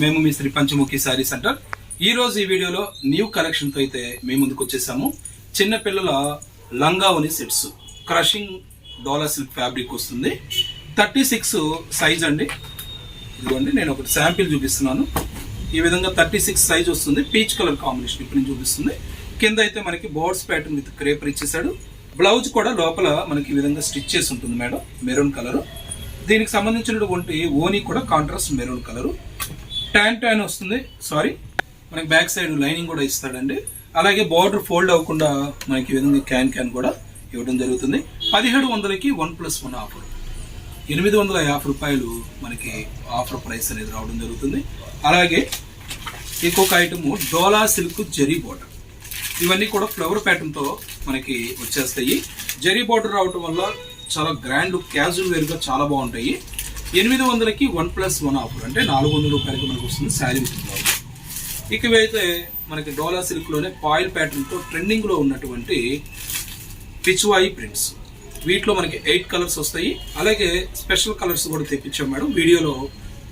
మేము మీ శ్రీ పంచముఖి శారీ సెంటర్. ఈ రోజు ఈ వీడియోలో న్యూ కలెక్షన్తో అయితే మేము ముందుకు వచ్చేసాము. చిన్న పిల్లల లంగావని sets crushing dollar silk fabric వస్తుంది. థర్టీ సిక్స్ సైజ్ అండి. ఇదిగోండి నేను ఒకటి శాంపిల్ చూపిస్తున్నాను. ఈ విధంగా థర్టీ సిక్స్ సైజ్ వస్తుంది. పీచ్ కలర్ కాంబినేషన్ ఇప్పుడు నేను చూపిస్తుంది. కింద అయితే మనకి బోర్డ్స్ ప్యాటర్న్ విత్ క్రేపర్ ఇచ్చేసాడు బ్లౌజ్ కూడా లోపల మనకి ఈ విధంగా స్టిచ్ చేసి ఉంటుంది మేడం మెరూన్ కలరు దీనికి సంబంధించినటువంటి ఓనీ కూడా contrast maroon colour tan tan వస్తుంది. సారీ మనకి బ్యాక్ సైడ్ లైనింగ్ కూడా ఇస్తాడండి. అలాగే బార్డర్ ఫోల్డ్ అవ్వకుండా మనకి విధంగా క్యాన్ క్యాన్ కూడా ఇవ్వడం జరుగుతుంది. పదిహేడు వందలకి వన్ ప్లస్ వన్ ఆఫర్. ఎనిమిది వందల యాభై రూపాయలు మనకి ఆఫర్ ప్రైస్ అనేది రావడం జరుగుతుంది. అలాగే ఇంకొక item Dola silk zari border. ఇవన్నీ కూడా ఫ్లవర్ ప్యాటర్న్తో మనకి వచ్చేస్తాయి. జరీ బార్డర్ రావడం వల్ల చాలా గ్రాండ్ క్యాజువల్ వేర్గా చాలా బాగుంటాయి. ఎనిమిది వందలకి వన్ ప్లస్ వన్ ఆఫర్. అంటే నాలుగు వందల రూపాయలకి మనకు వస్తుంది శారీ ఉంటుంది ఇక ఇవైతే మనకి డోలా సిల్క్లోనే పాయిల్ ప్యాటర్న్తో ట్రెండింగ్లో ఉన్నటువంటి పిచ్వాయి ప్రింట్స్ వీటిలో మనకి ఎయిట్ కలర్స్ వస్తాయి. అలాగే స్పెషల్ కలర్స్ కూడా తెప్పించాం మేడం. వీడియోలో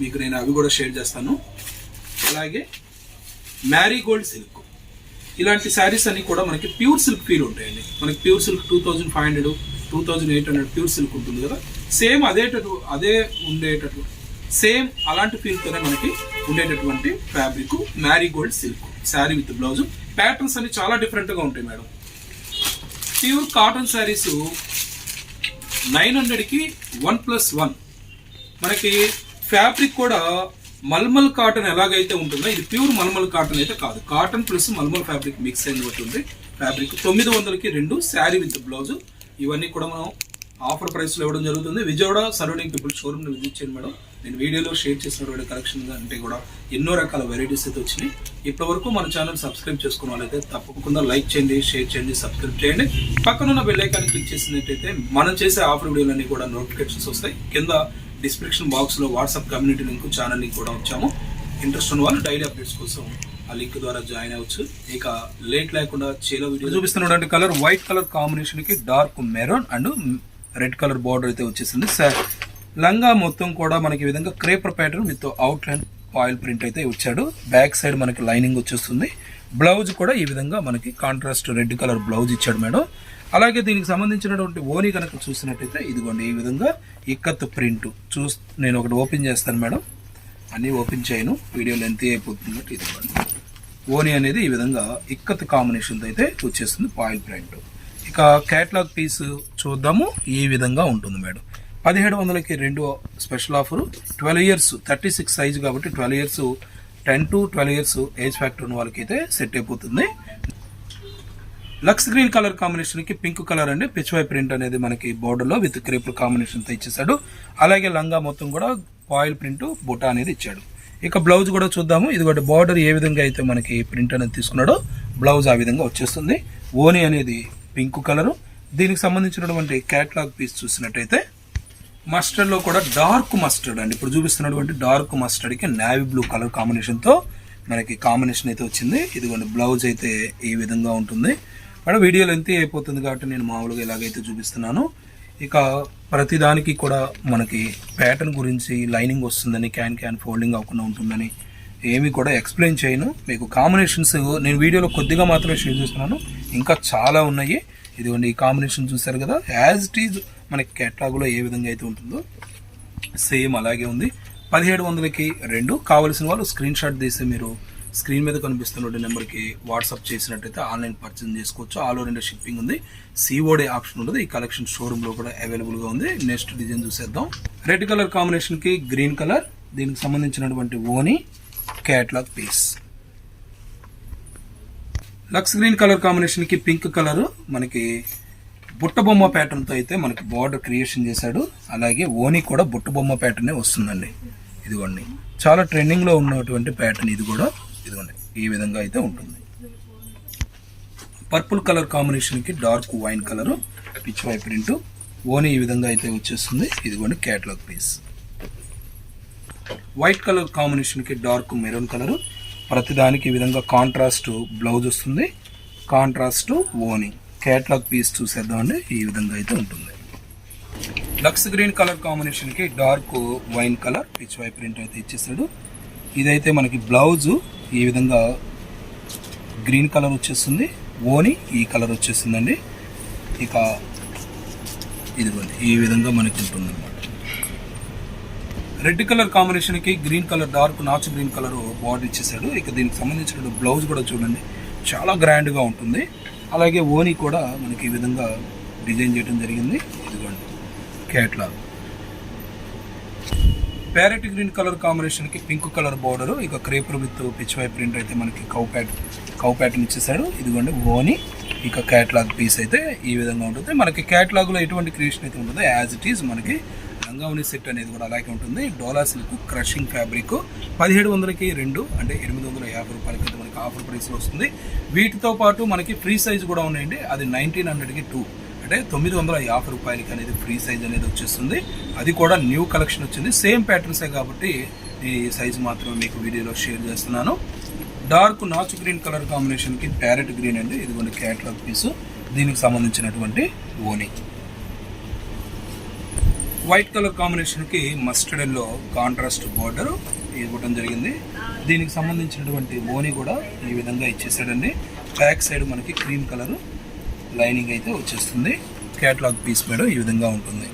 మీకు నేను అవి కూడా షేర్ చేస్తాను. అలాగే మ్యారీగోల్డ్ సిల్క్. ఇలాంటి శారీస్ అన్నీ కూడా మనకి ప్యూర్ సిల్క్ ఫీల్ ఉంటాయండి. మనకి pure silk two thousand five hundred two thousand eight hundred pure silk ఉంటుంది కదా. సేమ్ అదేటటు అదే ఉండేటట్టు సేమ్ అలాంటి ఫీల్తోనే మనకి ఉండేటటువంటి fabric marigold silk sari with blouse patterns అన్ని చాలా డిఫరెంట్గా ఉంటాయి madam. Pure cotton saris nine హండ్రెడ్కి వన్ ప్లస్ వన్ మనకి ఫ్యాబ్రిక్ కూడా మల్మల్ కాటన్ ఎలాగైతే ఉంటుందో ఇది ప్యూర్ మల్మల్ కాటన్ అయితే కాదు. Cotton plus malmal fabric mix అయిన ఉంటుంది. ఫ్యాబ్రిక్ తొమ్మిది వందలకి రెండు శారీ విత్ బ్లౌజ్ ఇవన్నీ కూడా మనం ఆఫర్ ప్రైస్లో ఇవ్వడం జరుగుతుంది. విజయవాడ సరౌండింగ్ పీపుల్ షోరూమ్ని విజిట్ చేయండి మేడం. నేను వీడియోలో షేర్ చేసినటువంటి కలెక్షన్ అంటే కూడా ఎన్నో రకాల వెరైటీస్ అయితే వచ్చినాయి. ఇప్పటివరకు మన ఛానల్ సబ్స్క్రైబ్ చేసుకున్న వాళ్ళైతే తప్పకుండా లైక్ చేయండి షేర్ చేయండి సబ్స్క్రైబ్ చేయండి. పక్కన ఉన్న క్లిక్ చేసినట్టయితే మనం చేసే ఆఫర్ వీడియోలన్నీ కూడా నోటిఫికేషన్స్ వస్తాయి. కింద డిస్క్రిప్షన్ బాక్స్లో WhatsApp community link channel link కూడా వచ్చాము. ఇంట్రెస్ట్ ఉన్న వాళ్ళు డైలీ అప్డేట్స్ కోసం ఆ లింక్ ద్వారా జాయిన్ అవ్వచ్చు. ఇక లేట్ లేకుండా చేలో వీడియో చూపిస్తున్నటువంటి కలర్ వైట్ కలర్ కాంబినేషన్కి dark maroon and red colour border అయితే వచ్చేసింది. సార్ లంగా మొత్తం కూడా మనకి ఈ విధంగా creeper pattern with outline oil print అయితే వచ్చాడు. బ్యాక్ సైడ్ మనకి లైనింగ్ వచ్చేస్తుంది. బ్లౌజ్ కూడా ఈ విధంగా మనకి కాంట్రాస్ట్ రెడ్ కలర్ బ్లౌజ్ ఇచ్చాడు మేడం. అలాగే దీనికి సంబంధించినటువంటి ఓని కనుక చూసినట్టయితే ఇదిగోండి ఈ విధంగా ఇక్కత్ ప్రింట్ చూ నేను ఒకటి ఓపెన్ చేస్తాను మేడం. అన్నీ ఓపెన్ చేయను. వీడియో లెంత్ అయిపోతుంది ఇదిగోండి. ఓని అనేది ఈ విధంగా ఇక్కత్ కాంబినేషన్తో అయితే వచ్చేస్తుంది పాయిల్ ప్రింట్. ఇక క్యాట్లాగ్ పీస్ చూద్దాము. ఈ విధంగా ఉంటుంది మేడం. పదిహేడు వందలకి రెండు special offer twelve years thirty six size కాబట్టి twelve years ten to twelve years age factor ఉన్న వాళ్ళకి అయితే సెట్ అయిపోతుంది లక్స్ గ్రీన్ కలర్ కాంబినేషన్కి పింక్ కలర్ అండి. పిచ్వై ప్రింట్ అనేది మనకి బోర్డర్లో విత్ క్రేప్ కాంబినేషన్తో ఇచ్చేసాడు అలాగే లంగా మొత్తం కూడా ఆయిల్ ప్రింట్ బుటా అనేది ఇచ్చాడు. ఇక బ్లౌజ్ కూడా చూద్దాము. ఇది ఒకటి బార్డర్ ఏ విధంగా అయితే మనకి ప్రింట్ అనేది తీసుకున్నాడో బ్లౌజ్ ఆ విధంగా వచ్చేస్తుంది. ఓని అనేది పింక్ కలరు. దీనికి సంబంధించినటువంటి క్యాట్లాగ్ పీస్ చూసినట్టయితే మస్టర్డ్లో కూడా డార్క్ మస్టర్డ్ అండి. ఇప్పుడు చూపిస్తున్నటువంటి డార్క్ మస్టర్డ్కి నావీ బ్లూ కలర్ కాంబినేషన్తో మనకి కాంబినేషన్ అయితే వచ్చింది. ఇదిగోండి బ్లౌజ్ అయితే ఈ విధంగా ఉంటుంది. మేడం వీడియో లెంత్ అయిపోతుంది కాబట్టి నేను మామూలుగా ఇలాగైతే చూపిస్తున్నాను. ఇక ప్రతిదానికి కూడా మనకి ప్యాటర్న్ గురించి లైనింగ్ వస్తుందని క్యాన్ క్యాన్ ఫోల్డింగ్ అవ్వకుండా ఉంటుందని ఏమి కూడా ఎక్స్ప్లెయిన్ చేయను. మీకు కాంబినేషన్స్ నేను వీడియోలో కొద్దిగా మాత్రమే షేర్ చేస్తున్నాను. ఇంకా చాలా ఉన్నాయి. ఇదిగోండి ఈ కాంబినేషన్ చూసారు కదా? యాజ్ ఇట్ ఈజ్ మనకి కేటలాగ్లో ఏ విధంగా అయితే ఉంటుందో సేమ్ అలాగే ఉంది. పదిహేడు వందలకి రెండు. కావలసిన వాళ్ళు స్క్రీన్ షాట్ తీసి మీరు స్క్రీన్ మీద కనిపిస్తున్న నెంబర్కి వాట్సాప్ చేసినట్టయితే ఆన్లైన్ పర్చేజ్ చేసుకోవచ్చు. ఆల్ ఓవర్ ఇండియా షిప్పింగ్ ఉంది. సిఓడే ఆప్షన్ ఉంటుంది ఈ కలెక్షన్ షోరూంలో కూడా అవైలబుల్గా ఉంది. నెక్స్ట్ డిజైన్ చూసేద్దాం. రెడ్ కలర్ కాంబినేషన్కి గ్రీన్ కలర్ దీనికి సంబంధించినటువంటి ఓని catalogue piece lux green colour కాంబినేషన్కి పింక్ కలర్ మనకి బుట్ట బొమ్మ ప్యాటర్న్తో అయితే మనకి బార్డర్ క్రియేషన్ చేశాడు. అలాగే ఓని కూడా బుట్ట బొమ్మ ప్యాటర్నే వస్తుందండి. ఇదిగోండి. చాలా ట్రెండింగ్లో ఉన్నటువంటి ప్యాటర్న్ ఇది కూడా. ఇదిగోండి. ఈ విధంగా అయితే ఉంటుంది. పర్పుల్ కలర్ కాంబినేషన్కి dark wine colour Pichwai print ఓని ఈ విధంగా అయితే వచ్చేస్తుంది. ఇదిగోండి క్యాట్లాగ్ పీస్ వైట్ కలర్ కాంబినేషన్కి డార్క్ మెరూన్ కలర్ ప్రతిదానికి ఈ విధంగా కాంట్రాస్ట్ బ్లౌజ్ వస్తుంది. కాంట్రాస్ట్ ఓనింగ్ క్యాట్లాగ్ పీస్ చూసేద్దామండి ఈ విధంగా అయితే ఉంటుంది. లక్స్ గ్రీన్ కలర్ కాంబినేషన్కి dark wine colour Pichwai print అయితే ఇచ్చేసాడు. ఇదైతే మనకి బ్లౌజు ఈ విధంగా గ్రీన్ కలర్ వచ్చేస్తుంది. ఓని ఈ కలర్ వచ్చేస్తుందండి ఇక ఇదిగోండి ఈ విధంగా మనకి ఉంటుందన్నమాట. రెడ్ కలర్ కాంబినేషన్కి గ్రీన్ కలర్ డార్క్ నాచు గ్రీన్ కలర్ బార్డర్ ఇచ్చేసాడు ఇక దీనికి సంబంధించిన బ్లౌజ్ కూడా చూడండి. చాలా గ్రాండ్గా ఉంటుంది. అలాగే ఓని కూడా మనకి ఈ విధంగా డిజైన్ చేయడం జరిగింది. ఇదిగోండి. క్యాట్లాగ్ ప్యారెట్ గ్రీన్ కలర్ కాంబినేషన్కి పింక్ కలర్ బార్డర్ ఇక creeper with pitch why print అయితే మనకి కౌ ప్యాట్ కౌ ప్యాటర్న్ ఇచ్చేసాడు ఇదిగోండి ఓని. ఇక క్యాట్లాగ్ పీస్ అయితే ఈ విధంగా ఉంటుంది. మనకి క్యాట్లాగ్లో ఎటువంటి క్రియేషన్ అయితే ఉంటుందో యాజ్ ఇట్ ఈజ్ మనకి లంగావని సెట్ అనేది కూడా అలాగే ఉంటుంది. డోలా సిల్క్ క్రషింగ్ ఫ్యాబ్రిక్ పదిహేడు వందలకి రెండు అంటే ఎనిమిది వందల యాభై రూపాయలకి అయితే మనకి ఆఫర్ ప్రైస్లో వస్తుంది. వీటితో పాటు మనకి ఫ్రీ సైజ్ కూడా ఉన్నాయండి. అది నైన్టీన్ హండ్రెడ్కి టూ అంటే తొమ్మిది వందల యాభై రూపాయలకి అనేది ఫ్రీ సైజ్ అనేది వచ్చేస్తుంది. అది కూడా న్యూ కలెక్షన్ వచ్చింది. సేమ్ ప్యాటర్న్సే కాబట్టి ఈ సైజ్ మాత్రం మీకు వీడియోలో షేర్ చేస్తున్నాను. డార్క్ నాచు గ్రీన్ కలర్ కాంబినేషన్కి ప్యారెట్ గ్రీన్ అండి. ఇదిగోండి క్యాట్లాగ్ పీసు. దీనికి సంబంధించినటువంటి ఓని వైట్ కలర్ కాంబినేషన్కి మస్టర్డ్ ఎల్లో కాంట్రాస్ట్ బార్డర్ ఇవ్వడం జరిగింది. దీనికి సంబంధించినటువంటి ఓని కూడా ఈ విధంగా ఇచ్చేసాడండి బ్యాక్ సైడ్ మనకి క్రీమ్ కలర్ లైనింగ్ అయితే వచ్చేస్తుంది. క్యాట్లాగ్ పీస్ మేడం ఈ విధంగా ఉంటుంది.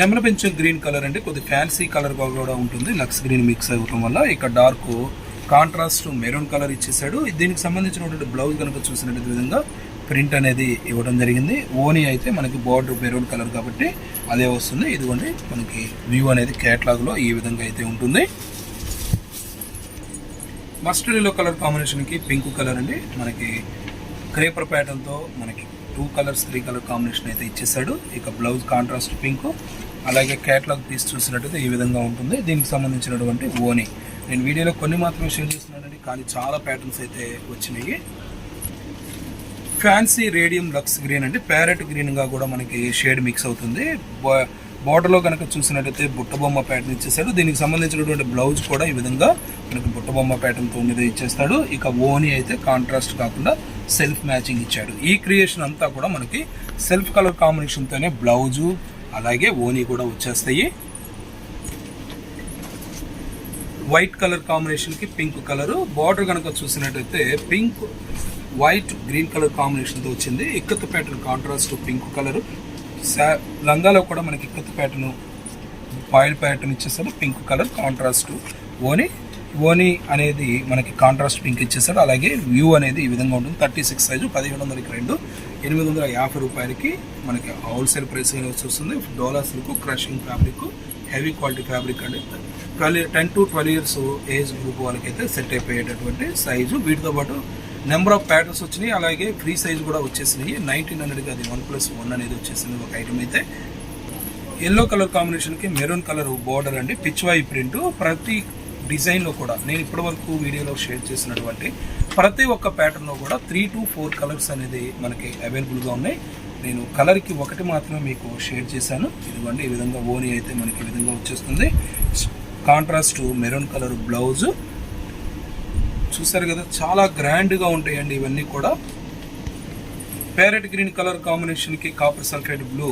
నెమల పెంచు గ్రీన్ కలర్ అంటే కొద్ది ఫ్యాన్సీ కలర్ కూడా ఉంటుంది. లక్స్ గ్రీన్ మిక్స్ అవ్వటం వల్ల ఇక డార్క్ కాంట్రాస్ట్ మెరూన్ కలర్ ఇచ్చేసాడు దీనికి సంబంధించినటువంటి బ్లౌజ్ కనుక చూసినటువంటి విధంగా ప్రింట్ అనేది ఇవ్వడం జరిగింది. ఓనీ అయితే మనకి బార్డర్ మెరూన్ కలర్ కాబట్టి అదే వస్తుంది. ఇదిగోండి మనకి వ్యూ అనేది క్యాట్లాగ్లో ఈ విధంగా అయితే ఉంటుంది. మస్టర్డ్ ఎల్లో కలర్ కాంబినేషన్కి పింక్ కలర్ అండి. మనకి క్రేపర్ ప్యాటర్న్తో మనకి two colours three colour combination అయితే ఇచ్చేసాడు ఇక బ్లౌజ్ కాంట్రాస్ట్ పింక్ అలాగే క్యాట్లాగ్ పీస్ చూసినట్టయితే ఈ విధంగా ఉంటుంది. దీనికి సంబంధించినటువంటి ఓని. నేను వీడియోలో కొన్ని మాత్రమే షేర్ చేస్తున్నానండి. కానీ చాలా ప్యాటర్న్స్ అయితే వచ్చినాయి. ఫ్యాన్సీ రేడియం లక్స్ గ్రీన్ అంటే ప్యారెట్ గ్రీన్గా కూడా మనకి షేడ్ మిక్స్ అవుతుంది. బార్డర్లో కనుక చూసినట్టయితే బుట్టబొమ్మ ప్యాటర్న్ ఇచ్చేసాడు దీనికి సంబంధించినటువంటి బ్లౌజ్ కూడా ఈ విధంగా మనకి బుట్టబొమ్మ ప్యాటర్న్తో మీద ఇచ్చేస్తాడు. ఇక ఓని అయితే కాంట్రాస్ట్ కాకుండా సెల్ఫ్ మ్యాచింగ్ ఇచ్చాడు. ఈ క్రియేషన్ అంతా కూడా మనకి సెల్ఫ్ కలర్ కాంబినేషన్తోనే బ్లౌజు అలాగే ఓని కూడా వచ్చేస్తాయి. వైట్ కలర్ కాంబినేషన్కి పింక్ కలర్ బార్డర్ కనుక చూసినట్టయితే పింక్ వైట్ గ్రీన్ కలర్ కాంబినేషన్తో వచ్చింది. Ikat pattern contrast pink colour. సా లంగాలో కూడా మనకి ఇక్కత్ ప్యాటర్న్ బాయిల్ ప్యాటర్న్ ఇచ్చేసాడు పింక్ కలర్ కాంట్రాస్ట్ ఓని. ఓని అనేది మనకి కాంట్రాస్ట్ పింక్ ఇచ్చేసాడు అలాగే వ్యూ అనేది ఈ విధంగా ఉంటుంది. థర్టీ సిక్స్ సైజు పదిహేడు వందలకి రెండు. ఎనిమిది వందల యాభై రూపాయలకి మనకి హోల్సేల్ ప్రైస్ వస్తుంది. Dola silk crushing fabric heavy quality fabric అండి. Twelve ten to twelve years age group వాళ్ళకైతే సెట్ అయిపోయేటటువంటి సైజు వీటితో పాటు నెంబర్ ఆఫ్ ప్యాటర్న్స్ వచ్చినాయి అలాగే ఫ్రీ సైజ్ కూడా వచ్చేసినాయి. నైన్టీన్ హండ్రెడ్కి అది వన్ ప్లస్ వన్ అనేది వచ్చేసింది ఒక ఐటమ్ అయితే. ఎల్లో కలర్ కాంబినేషన్కి మెరూన్ కలర్ బోర్డర్ అండి. పిచ్ వై ప్రింట్ ప్రతి డిజైన్లో కూడా నేను ఇప్పటివరకు వీడియోలో షేర్ చేసినటువంటి ప్రతి ఒక్క ప్యాటర్న్లో కూడా త్రీ టు ఫోర్ కలర్స్ అనేది మనకి అవైలబుల్గా ఉన్నాయి. నేను కలర్కి ఒకటి మాత్రమే మీకు షేర్ చేశాను. ఇదిగోండి ఈ విధంగా ఓని అయితే మనకి ఈ విధంగా వచ్చేస్తుంది. కాంట్రాస్ట్ మెరూన్ కలర్ బ్లౌజు చూసారు కదా చాలా గ్రాండ్గా ఉంటాయండి ఇవన్నీ కూడా. ప్యారెట్ గ్రీన్ కలర్ కాంబినేషన్కి కాపర్ సల్ఫేట్ బ్లూ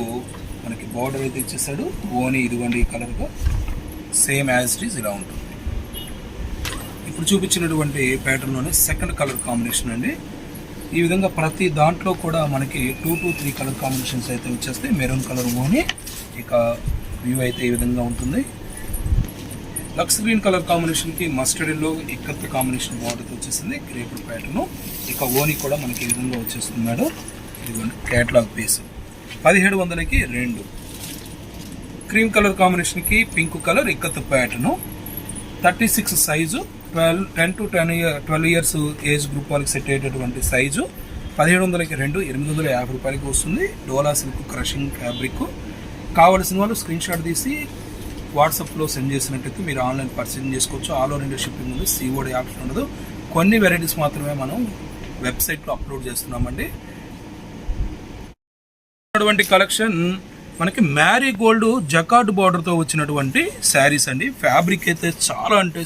మనకి బార్డర్ అయితే ఇచ్చేసాడు ఓని ఇదిగోండి ఈ కలర్గా సేమ్ యాజ్ ఇట్ ఈజ్ ఇలా ఉంటుంది. ఇప్పుడు చూపించినటువంటి ప్యాటర్న్లోనే సెకండ్ కలర్ కాంబినేషన్ అండి. ఈ విధంగా ప్రతి దాంట్లో కూడా మనకి two to three colour combinations అయితే వచ్చేస్తాయి. మెరూన్ కలర్ ఓని ఇక వ్యూ అయితే ఈ విధంగా ఉంటుంది. లక్స్ గ్రీన్ కలర్ కాంబినేషన్కి mustard yellow ikat combination border వచ్చేసింది గ్రేపుల్ ప్యాటర్న్ ఇక ఓని కూడా మనకి ఈ విధంగా వచ్చేస్తున్నాడు. ఇదిగోండి క్యాట్లాగ్ పీస్ పదిహేడు వందలకి రెండు. క్రీమ్ కలర్ కాంబినేషన్కి pink colour ikat pattern thirty six size twelve ten to ten year twelve years age group వాళ్ళకి సెట్ అయ్యేటటువంటి సైజు. పదిహేడు వందలకి రెండు ఎనిమిది వందల యాభై రూపాయలకి వస్తుంది. Dola silk crushing fabric. కావలసిన వాళ్ళు స్క్రీన్ షాట్ తీసి వాట్సాప్లో సెండ్ చేసినట్టయితే మీరు ఆన్లైన్ పర్చేజ్ చేసుకోవచ్చు. ఆల్ ఓవర్ ఇండియా షిప్పింగ్ ఉంది సిఓడి ఆప్షన్ ఉండదు. కొన్ని వెరైటీస్ మాత్రమే మనం వెబ్సైట్లో అప్లోడ్ చేస్తున్నామండి. ఉన్నటువంటి కలెక్షన్ మనకి మ్యారీ గోల్డ్ జకాడ్ బార్డర్తో వచ్చినటువంటి శారీస్ అండి. ఫ్యాబ్రిక్ అయితే చాలా అంటే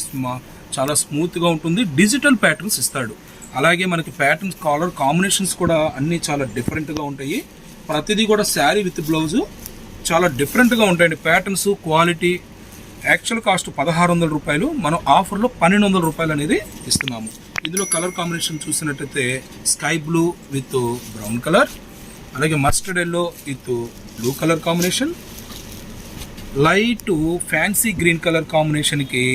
చాలా స్మూత్గా ఉంటుంది. డిజిటల్ ప్యాటర్న్స్ ఇస్తాడు. అలాగే మనకి ప్యాటర్న్స్ కాలర్ కాంబినేషన్స్ కూడా అన్నీ చాలా డిఫరెంట్గా ఉంటాయి. ప్రతిదీ కూడా శారీ విత్ బ్లౌజు. చాలా డిఫరెంట్గా ఉంటాయండి. ప్యాటర్న్స్ క్వాలిటీ యాక్చువల్ కాస్ట్ పదహారు వందల రూపాయలు. మనం ఆఫర్లో పన్నెండు వందల రూపాయలు అనేది ఇస్తున్నాము. ఇందులో కలర్ కాంబినేషన్ చూసినట్టయితే sky blue with brown colour అలాగే mustard yellow with blue colour combination light fancy green colour కాంబినేషన్కి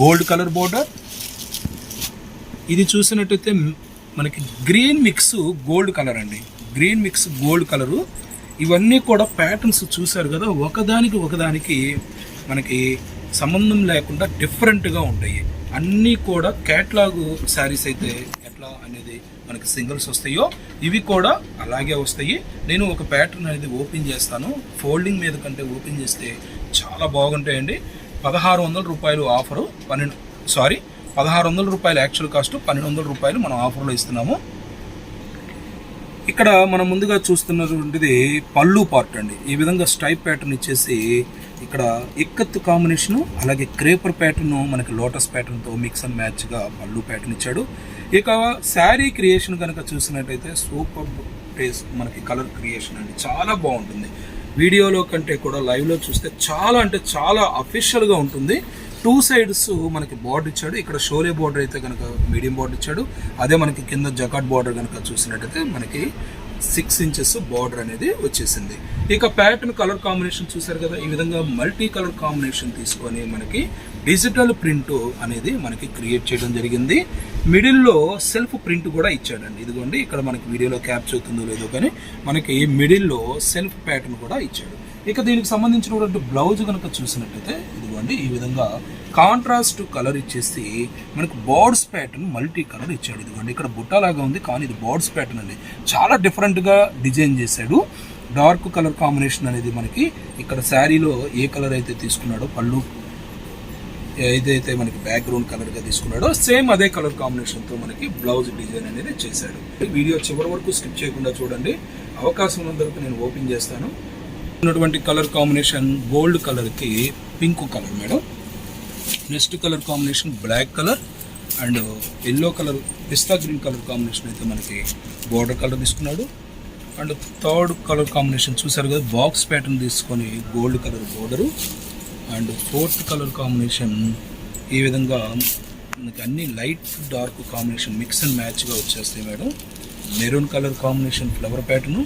గోల్డ్ కలర్ బోర్డర్ ఇది చూసినట్టయితే మనకి గ్రీన్ మిక్స్ గోల్డ్ కలర్ అండి. గ్రీన్ మిక్స్ గోల్డ్ కలరు ఇవన్నీ కూడా ప్యాటర్న్స్ చూశారు కదా ఒకదానికి ఒకదానికి మనకి సంబంధం లేకుండా డిఫరెంట్గా ఉంటాయి. అన్నీ కూడా క్యాట్లాగు శారీస్ అయితే ఎట్లా అనేది మనకి సింగిల్స్ వస్తాయో ఇవి కూడా అలాగే వస్తాయి. నేను ఒక ప్యాటర్న్ అనేది ఓపెన్ చేస్తాను. ఫోల్డింగ్ మీద కంటే ఓపెన్ చేస్తే చాలా బాగుంటాయండి. పదహారు వందల రూపాయలు ఆఫరు పన్నెండు సారీ పదహారు వందల రూపాయలు యాక్చువల్ కాస్ట్ పన్నెండు వందల రూపాయలు మనం ఆఫర్లో ఇస్తున్నాము. ఇక్కడ మనం ముందుగా చూస్తున్నటువంటిది పళ్ళు పార్ట్ అండి. ఈ విధంగా స్ట్రైప్ ప్యాటర్న్ ఇచ్చేసి ఇక్కడ ఇక్కత్ కాంబినేషను అలాగే క్రేపర్ ప్యాటర్న్ మనకి లోటస్ ప్యాటర్న్తో మిక్స్ అండ్ మ్యాచ్గా పళ్ళు ప్యాటర్న్ ఇచ్చాడు. ఇక శారీ క్రియేషన్ కనుక చూసినట్టయితే సూపర్ టేస్ మనకి కలర్ క్రియేషన్ అండి. చాలా బాగుంటుంది. వీడియోలో కంటే కూడా లైవ్లో చూస్తే చాలా అంటే చాలా అఫీషియల్గా ఉంటుంది. టూ సైడ్స్ మనకి బార్డర్ ఇచ్చాడు. ఇక్కడ షోలే బార్డర్ అయితే కనుక మీడియం బార్డర్ ఇచ్చాడు. అదే మనకి కింద జకాట్ బార్డర్ కనుక చూసినట్టయితే మనకి సిక్స్ ఇంచెస్ బార్డర్ అనేది వచ్చేసింది. ఇక ప్యాటర్న్ కలర్ కాంబినేషన్ చూసారు కదా ఈ విధంగా మల్టీ కలర్ కాంబినేషన్ తీసుకొని మనకి డిజిటల్ ప్రింట్ అనేది మనకి క్రియేట్ చేయడం జరిగింది. మిడిల్లో సెల్ఫ్ ప్రింట్ కూడా ఇచ్చాడండి. ఇదిగోండి ఇక్కడ మనకి వీడియోలో క్యాప్చర్ అవుతుందో లేదో కానీ మనకి మిడిల్లో సెల్ఫ్ ప్యాటర్న్ కూడా ఇచ్చాడు. ఇక దీనికి సంబంధించినటువంటి బ్లౌజ్ కనుక చూసినట్టయితే ఇదిగోండి ఈ విధంగా కాంట్రాస్ట్ కలర్ ఇచ్చేసి మనకు బోర్డ్స్ ప్యాటర్న్ మల్టీ కలర్ ఇచ్చాడు. ఇదిగోండి ఇక్కడ బుట్టలాగా ఉంది కానీ ఇది బోర్డ్స్ ప్యాటర్న్ అండి. చాలా డిఫరెంట్గా డిజైన్ చేశాడు. డార్క్ కలర్ కాంబినేషన్ అనేది మనకి ఇక్కడ శారీలో ఏ కలర్ అయితే తీసుకున్నాడో పళ్ళు ఏదైతే మనకి బ్యాక్గ్రౌండ్ కలర్గా తీసుకున్నాడో సేమ్ అదే కలర్ కాంబినేషన్తో మనకి బ్లౌజ్ డిజైన్ అనేది చేశాడు. వీడియో చివరి వరకు స్కిప్ చేయకుండా చూడండి. అవకాశం ఉన్నంత నేను ఓపెన్ చేస్తాను. ఉన్నటువంటి కలర్ కాంబినేషన్ గోల్డ్ కలర్కి pink colour madam. Next colour combination black colour and yellow colour pista green colour combination అయితే మనకి బోర్డర్ కలర్ తీసుకున్నాడు. అండ్ థర్డ్ కలర్ కాంబినేషన్ చూసారు కదా బాక్స్ ప్యాటర్న్ తీసుకొని gold colour border. And fourth colour combination ఈ విధంగా మనకి అన్ని light dark combination mix and మ్యాచ్గా వచ్చేస్తాయి madam. Maroon colour combination flower pattern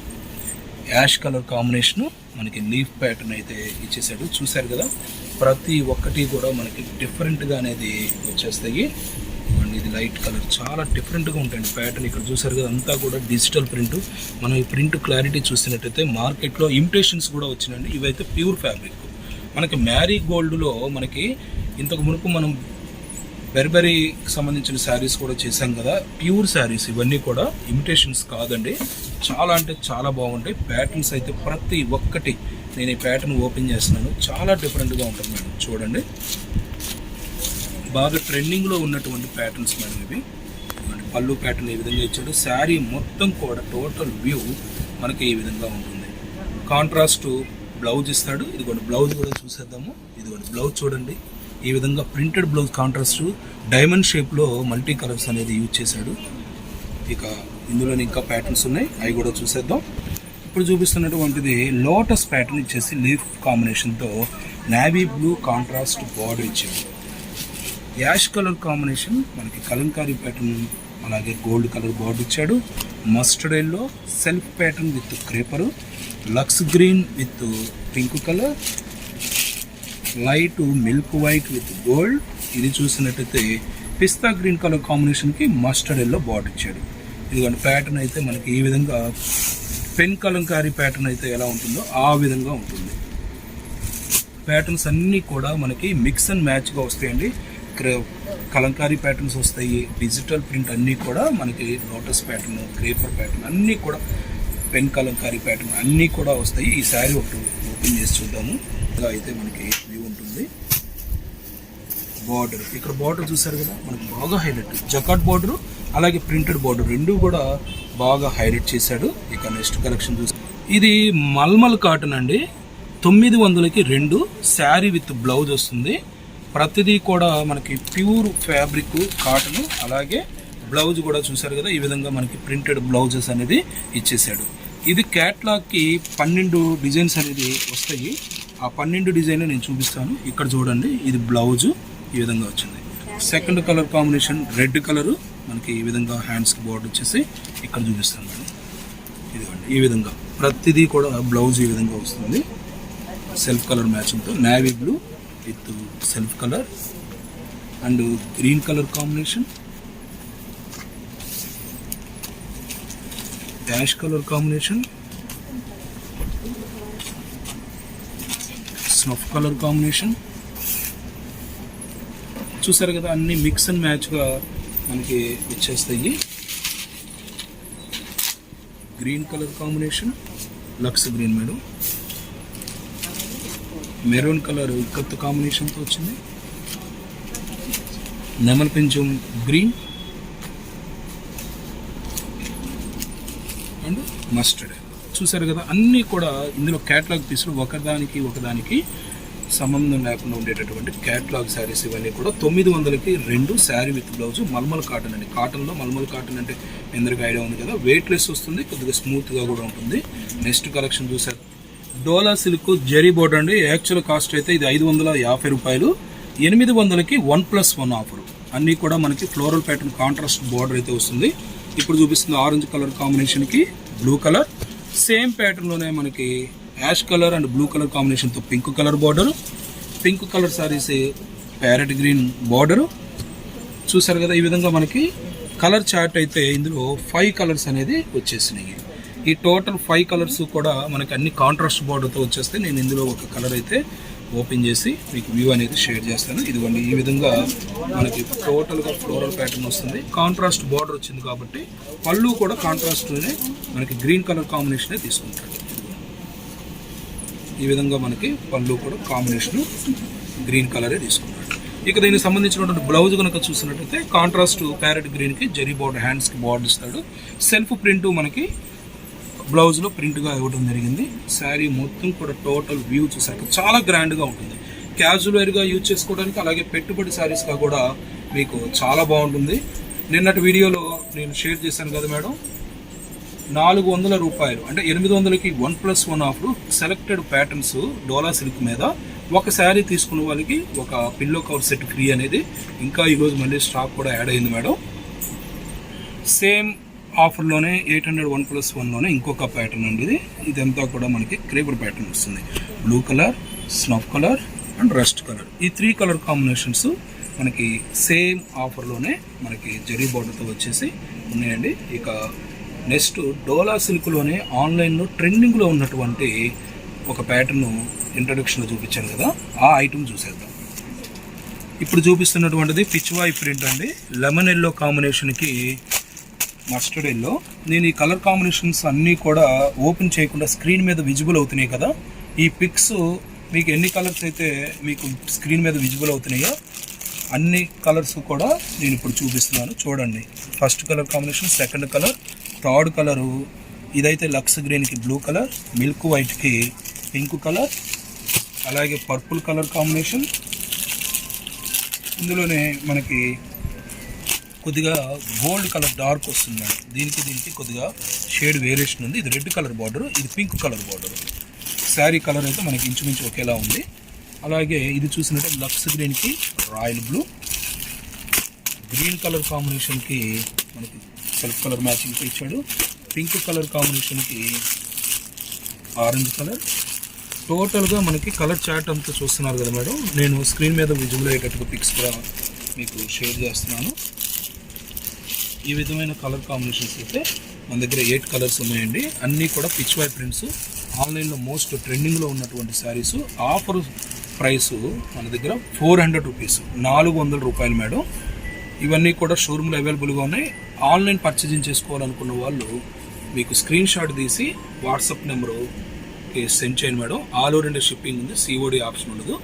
ash colour combination మనకి లీఫ్ ప్యాటర్న్ అయితే ఇచ్చేసాడు చూశారు కదా ప్రతి ఒక్కటి కూడా మనకి డిఫరెంట్గా అనేది వచ్చేస్తాయి. అండ్ ఇది లైట్ కలర్ చాలా డిఫరెంట్గా ఉంటాయండి ప్యాటర్న్. ఇక్కడ చూసారు కదా అంతా కూడా డిజిటల్ ప్రింట్ మనం ఈ ప్రింట్ క్లారిటీ చూసినట్టయితే మార్కెట్లో ఇమిటేషన్స్ కూడా వచ్చినాయండి. ఇవైతే ప్యూర్ ఫ్యాబ్రిక్ మనకి మ్యారీ గోల్డ్లో మనకి ఇంతకు మునుపు మనం బెర్బెరీకి సంబంధించిన శారీస్ కూడా చేశాం కదా. ప్యూర్ శారీస్ ఇవన్నీ కూడా ఇమిటేషన్స్ కాదండి. చాలా అంటే చాలా బాగుంటాయి. ప్యాటర్న్స్ అయితే ప్రతి ఒక్కటి నేను ఈ ప్యాటర్న్ ఓపెన్ చేస్తున్నాను. చాలా డిఫరెంట్గా ఉంటుంది మేడం. చూడండి. బాగా ట్రెండింగ్లో ఉన్నటువంటి ప్యాటర్న్స్ మేడం ఇవి. పళ్ళు ప్యాటర్న్ ఈ విధంగా ఇచ్చాడు. శారీ మొత్తం కూడా టోటల్ వ్యూ మనకి ఈ విధంగా ఉంటుంది. కాంట్రాస్ట్ బ్లౌజ్ ఇస్తాడు. ఇదిగోండి బ్లౌజ్ కూడా చూసేద్దాము. ఇదిగోండి బ్లౌజ్ చూడండి. ఈ విధంగా ప్రింటెడ్ బ్లౌజ్ కాంట్రాస్ట్ డైమండ్ షేప్లో మల్టీ కలర్స్ అనేది యూజ్ చేశాడు. ఇక ఇందులో ఇంకా ప్యాటర్న్స్ ఉన్నాయి. అవి కూడా చూసేద్దాం. ఇప్పుడు చూపిస్తున్నటువంటిది లోటస్ ప్యాటర్న్ ఇచ్చేసి లీఫ్ కాంబినేషన్తో నావీ బ్లూ కాంట్రాస్ట్ బార్డర్ ఇచ్చాడు. యాష్ కలర్ కాంబినేషన్ మనకి కలంకారీ ప్యాటర్న్ అలాగే గోల్డ్ కలర్ బార్డర్ ఇచ్చాడు. Mustard yellow self pattern with creeper lux green with pink colour light milk white with gold ఇది చూసినట్టయితే పిస్తా గ్రీన్ కలర్ కాంబినేషన్కి mustard yellow border ఇచ్చాడు. ఇదిగోండి pattern అయితే మనకి ఈ విధంగా పెన్ కలంకారీ ప్యాటర్న్ అయితే ఎలా ఉంటుందో ఆ విధంగా ఉంటుంది. ప్యాటర్న్స్ అన్నీ కూడా మనకి మిక్స్ అండ్ మ్యాచ్గా వస్తాయండి. కలంకారీ ప్యాటర్న్స్ వస్తాయి డిజిటల్ ప్రింట్ అన్నీ కూడా మనకి లోటస్ ప్యాటర్న్ క్రేపర్ ప్యాటర్న్ అన్నీ కూడా పెన్ కలంకారీ ప్యాటర్న్ అన్నీ కూడా వస్తాయి. ఈ శారీ ఒకటి ఓపెన్ చేసి చూద్దాము. ఇలా అయితే మనకి బార్డర్. ఇక్కడ బార్డర్ చూసారు కదా? మనకు బాగా హైలైట్. జకాట్ బార్డర్ అలాగే ప్రింటెడ్ బార్డర్ రెండు కూడా బాగా హైలైట్ చేశాడు. ఇక నెక్స్ట్ కలెక్షన్ చూసి ఇది మల్మల్ కాటన్ అండి. తొమ్మిది వందలకి రెండు. శారీ విత్ బ్లౌజ్ వస్తుంది. ప్రతిదీ కూడా మనకి ప్యూర్ ఫ్యాబ్రిక్ కాటన్. అలాగే బ్లౌజ్ కూడా చూసారు కదా? ఈ విధంగా మనకి ప్రింటెడ్ బ్లౌజెస్ అనేది ఇచ్చేసాడు ఇది క్యాట్లాగ్కి పన్నెండు డిజైన్స్ అనేది వస్తాయి. ఆ పన్నెండు డిజైన్ నేను చూపిస్తాను. ఇక్కడ చూడండి ఇది బ్లౌజు. ఈ విధంగా వచ్చింది. Second colour combination red colour మనకి ఈ విధంగా హ్యాండ్స్కి బోర్డర్ వచ్చేసి ఇక్కడ చూపిస్తాను మేడం ఇదిగోండి ఈ విధంగా. ప్రతిదీ కూడా బ్లౌజ్ ఈ విధంగా వస్తుంది. Self colour మ్యాచింగ్తో navy blue with self colour and green colour combination ash colour combination snuff colour combination చూసారు కదా అన్ని మిక్స్ అండ్ మ్యాచ్గా మనకి వచ్చేస్తాయి. Green colour combination lux green madam. Maroon colour కొత్త కాంబినేషన్తో వచ్చింది. నెమల్ పెంచం గ్రీన్ అండ్ మస్టర్డ్ చూసారు కదా అన్నీ కూడా ఇందులో క్యాటలాగ్ పీసులు ఒకదానికి ఒకదానికి సంబంధం లేకుండా ఉండేటటువంటి క్యాట్లాగ్ శారీస్ ఇవన్నీ కూడా తొమ్మిది వందలకి రెండు sari with blouse malmal cotton అండి. కాటన్లో మల్మల్ కాటన్ అంటే ఎందరికి ఐడియా ఉంది కదా. వెయిట్ లెస్ వస్తుంది కొద్దిగా స్మూత్గా కూడా ఉంటుంది. నెక్స్ట్ కలెక్షన్ చూసారు డోలా సిల్క్ జెరీ బోర్డ్ అండి. యాక్చువల్ కాస్ట్ అయితే ఇది ఐదు వందల యాభై రూపాయలు. ఎనిమిది వందలకి వన్ ప్లస్ వన్ ఆఫర్ అన్నీ కూడా మనకి ఫ్లోరల్ ప్యాటర్న్ కాంట్రాస్ట్ బార్డర్ అయితే వస్తుంది. ఇప్పుడు చూపిస్తుంది ఆరెంజ్ కలర్ కాంబినేషన్కి బ్లూ కలర్ సేమ్ ప్యాటర్న్లోనే మనకి ash colour and blue colour కాంబినేషన్తో pink colour border. Pink colour saris parrot green border. చూసారు కదా ఈ విధంగా మనకి కలర్ చార్ట్ అయితే ఇందులో ఫైవ్ కలర్స్ అనేది వచ్చేసినాయి. ఈ టోటల్ ఫైవ్ కలర్స్ కూడా మనకి అన్ని కాంట్రాస్ట్ బార్డర్తో వచ్చేస్తే నేను ఇందులో ఒక కలర్ అయితే ఓపెన్ చేసి మీకు వ్యూ అనేది షేర్ చేస్తాను. ఇదిగోండి ఈ విధంగా మనకి టోటల్గా ఫ్లోరల్ ప్యాటర్న్ వస్తుంది. కాంట్రాస్ట్ బార్డర్ వచ్చింది కాబట్టి పళ్ళు కూడా కాంట్రాస్ట్లోనే మనకి గ్రీన్ కలర్ కాంబినేషనే తీసుకుంటాడు ఈ విధంగా మనకి పళ్ళు కూడా కాంబినేషన్ గ్రీన్ కలరే తీసుకున్నాడు ఇక దీనికి సంబంధించినటువంటి బ్లౌజ్ కనుక చూసినట్టయితే కాంట్రాస్ట్ ప్యారెట్ గ్రీన్కి జరీ బార్డర్ హ్యాండ్స్కి బార్డర్ ఇస్తాడు. సెల్ఫ్ ప్రింట్ మనకి బ్లౌజ్లో ప్రింట్గా ఇవ్వడం జరిగింది. శారీ మొత్తం కూడా టోటల్ వ్యూ చూసాక చాలా గ్రాండ్గా ఉంటుంది. క్యాజువల్ వేర్గా యూజ్ చేసుకోవడానికి అలాగే పెట్టుబడి శారీస్గా కూడా మీకు చాలా బాగుంటుంది. నిన్నటి వీడియోలో నేను షేర్ చేశాను కదా మేడం. నాలుగు వందల రూపాయలు అంటే ఎనిమిది వందలకి one plus one offer selected patterns Dola silk మీద. ఒక శారీ తీసుకున్న వాళ్ళకి ఒక పిల్లో కవర్ సెట్ ఫ్రీ అనేది. ఇంకా ఈరోజు మళ్ళీ స్టాక్ కూడా యాడ్ అయింది మేడం. సేమ్ ఆఫర్లోనే ఎయిట్ హండ్రెడ్ వన్ ప్లస్ వన్లోనే ఇంకొక ప్యాటర్న్ అండి ఇది. ఇదంతా కూడా మనకి క్రేపర్ ప్యాటర్న్ వస్తుంది. Blue colour snuff colour and rust colour ఈ త్రీ కలర్ కాంబినేషన్స్ మనకి సేమ్ ఆఫర్లోనే మనకి జరీ బార్డర్తో వచ్చేసి ఉన్నాయండి. ఇక నెక్స్ట్ డోలా సిల్క్లోనే ఆన్లైన్లో ట్రెండింగ్లో ఉన్నటువంటి ఒక ప్యాటర్న్ ఇంట్రడక్షన్లో చూపించాను కదా ఆ ఐటమ్ చూసేద్దాం. ఇప్పుడు చూపిస్తున్నటువంటిది పిచ్వాయి ప్రింట్ అండి. లెమన్ ఎల్లో కాంబినేషన్కి మస్టర్డ్ ఎల్లో. నేను ఈ కలర్ కాంబినేషన్స్ అన్నీ కూడా ఓపెన్ చేయకుండా స్క్రీన్ మీద విజిబుల్ అవుతున్నాయి కదా. ఈ పిక్స్ మీకు ఎన్ని కలర్స్ అయితే మీకు స్క్రీన్ మీద విజిబుల్ అవుతున్నాయో అన్ని కలర్స్ కూడా నేను ఇప్పుడు చూపిస్తున్నాను. చూడండి. First colour combination second colour. Third colour ఇదైతే లక్స్ గ్రీన్కి బ్లూ కలర్ మిల్క్ వైట్కి పింక్ కలర్ అలాగే పర్పుల్ కలర్ కాంబినేషన్. ఇందులోనే మనకి కొద్దిగా గోల్డ్ కలర్ డార్క్ వస్తుంది దీనికి దీనికి కొద్దిగా షేడ్ వేరియేషన్ ఉంది. ఇది రెడ్ కలర్ బార్డర్ ఇది pink colour border. Sari colour అయితే మనకి ఇంచుమించు ఒకేలా ఉంది. అలాగే ఇది చూసినట్టే లక్స్ గ్రీన్కి రాయల్ బ్లూ. గ్రీన్ కలర్ కాంబినేషన్కి మనకి సెల్ఫ్ కలర్ మ్యాచింగ్తో ఇచ్చాడు. పింక్ కలర్ కాంబినేషన్కి ఆరెంజ్ కలర్. టోటల్గా మనకి కలర్ చార్ట్ అంతా చూస్తున్నారు కదా మేడం. నేను స్క్రీన్ మీద విజువల్ అయ్యేటట్టుగా పిక్స్ కూడా మీకు షేర్ చేస్తున్నాను. ఈ విధమైన కలర్ కాంబినేషన్స్ అయితే మన దగ్గర ఎయిట్ కలర్స్ ఉన్నాయండి. అన్నీ కూడా పిచ్ వై ప్రింట్స్ ఆన్లైన్లో మోస్ట్ ట్రెండింగ్లో ఉన్నటువంటి శారీస్ ఆఫర్ ప్రైస్ మన దగ్గర ఫోర్ హండ్రెడ్ రూపీస్ నాలుగు వందల రూపాయలు మేడం. ఇవన్నీ కూడా షోరూమ్లో అవైలబుల్గా ఉన్నాయి. ఆన్లైన్ పర్చేజింగ్ చేసుకోవాలనుకున్న వాళ్ళు మీకు స్క్రీన్ షాట్ తీసి వాట్సాప్ నెంబరు సెండ్ చేయండి madam. All over India shipping ఉంది సిఓడి ఆప్షన్ ఉండదు.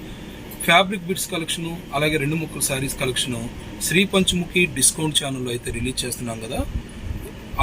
ఫ్యాబ్రిక్ బిట్స్ కలెక్షను అలాగే రెండు ముక్కల శారీస్ కలెక్షను శ్రీ పంచముఖి డిస్కౌంట్ ఛానల్లో అయితే రిలీజ్ చేస్తున్నాం కదా.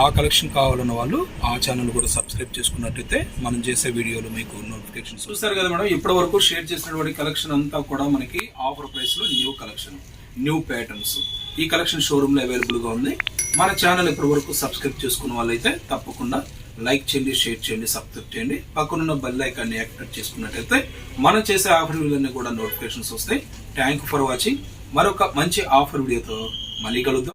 ఆ కలెక్షన్ కావాలన్న వాళ్ళు ఆ ఛానల్ కూడా సబ్స్క్రైబ్ చేసుకున్నట్టయితే మనం చేసే వీడియోలు మీకు నోటిఫికేషన్ చూస్తారు కదా మేడం ఇప్పటి వరకు షేర్ చేసినటువంటి కలెక్షన్ అంతా కూడా మనకి ఆఫర్ ప్రైస్లో న్యూ కలెక్షన్ న్యూ ప్యాటర్న్స్. ఈ కలెక్షన్ షోరూంలో అవైలబుల్గా ఉంది. మన ఛానల్ ఇప్పటి వరకు సబ్స్క్రైబ్ చేసుకున్న వాళ్ళైతే తప్పకుండా లైక్ చేయండి షేర్ చేయండి సబ్స్క్రైబ్ చేయండి. పక్కనున్న బెల్ ఐకాన్ని యాక్టివేట్ చేసుకున్నట్టయితే మనం చేసే ఆఫర్ వీడియోలన్నీ కూడా నోటిఫికేషన్స్ వస్తాయి. థ్యాంక్ ఫర్ వాచింగ్ మరొక మంచి ఆఫర్ వీడియోతో మళ్ళీ కలుద్దాం.